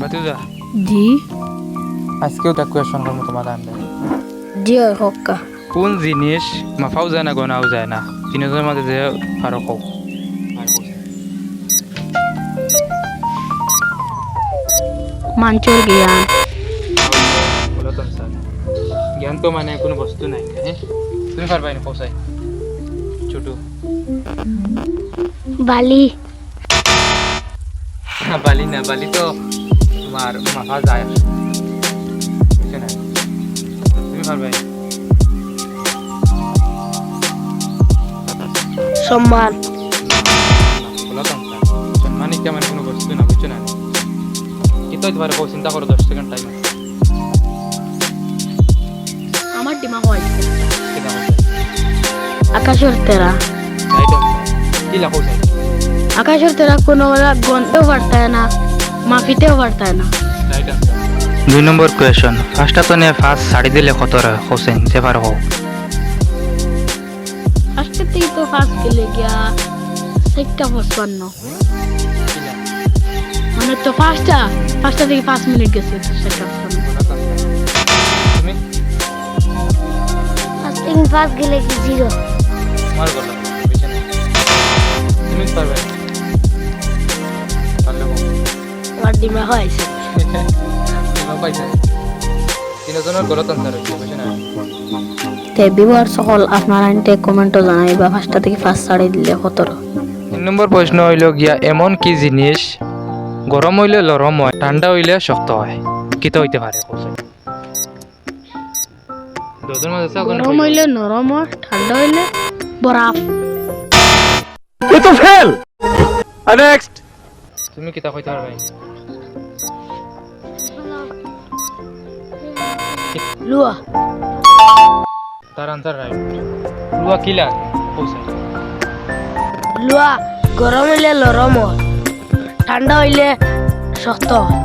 বাতুজা জি আজকেও তাক কোয়েশন করব তোমার আনলে জি হয় হক্কা কোন জিনিস মাফাও যায় না গনাও যায় না তিনজনের মাঝে যে ফারক হোক মাঞ্চর জ্ঞান বলো তো স্যার জ্ঞান তো মানে কোনো বস্তু নাই হ্যাঁ তুমি পারবাই না পৌঁছাই ছোটু বালি বালি না বালি তো তোমার মাথা যায় বুঝছ না? তুমি পারবাই সম্মান। মানে কোনো বস্তু না বুঝছ না? কি তো তোমার বউ চিন্তা করো দশ সেকেন্ড টাইম আমার দিমাগ হয়েছে আকাশের তেরা। কি লাখো আকাশের তেরা কোনো গনতেও পারতায় না। মাফিতেও পারতায় না। দুই নম্বর কোয়েশন ফার্স্টটা তো নিয়ে ফার্স্ট শাড়ি দিলে কত হোসেন সে পার হোক আজকে থেকে তো ফার্স্ট গেলে গিয়া চারটা পঁচপান্ন মানে তো ফার্স্টটা ফার্স্টটা থেকে পাঁচ মিনিট গেছে তো তুমি ফার্স্টিং ফার্স্ট গেলে কি জিরো বলো দিমাগ হয়েছে তিনজনের গলত অন্তর হয়েছে বুঝছ না তে বিবার সকল আপনারা এনতে কমেন্টও জানাইবা ফার্স্টটা থেকে ফার্স্ট ছাড়ি দিলে সতেরো তিন নম্বর প্রশ্ন হইল গিয়া এমন কি জিনিস গরম হইলে লরম হয় ঠান্ডা হইলে শক্ত হয় কিতা হইতে পারে গরম হইলে নরম হয় ঠান্ডা হইলে বরফ তুমি কিতা কইতে পারবে লুয়া। তার আনসার রাইট লুয়া কিলা হোসেন লুয়া গরম হইলে নরম হয় ঠান্ডা হইলে শক্ত হয়।